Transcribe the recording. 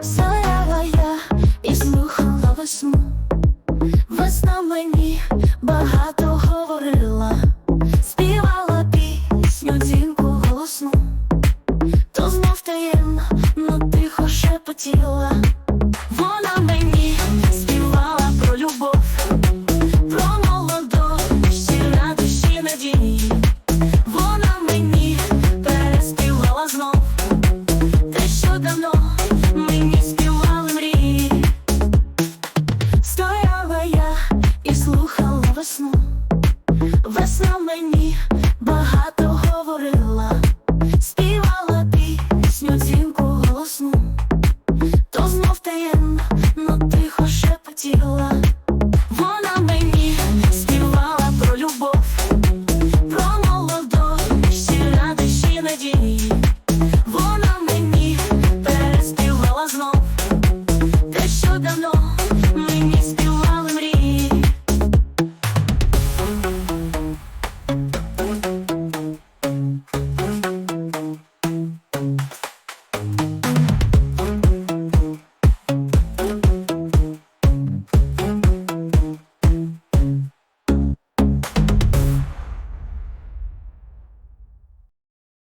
Стояла я і слухала весну. Весна мені багато говорила, співала пісню дзвінку голосну, то знов таємно, но тихо шепотіла. Весна мені багато говорила, співала пісню дзвінку голосну, то знов таємно, но тихо шепотіла. Вона мені співала про любов, про молодощі, радощі надії. Вона мені переспівала знов те, що давно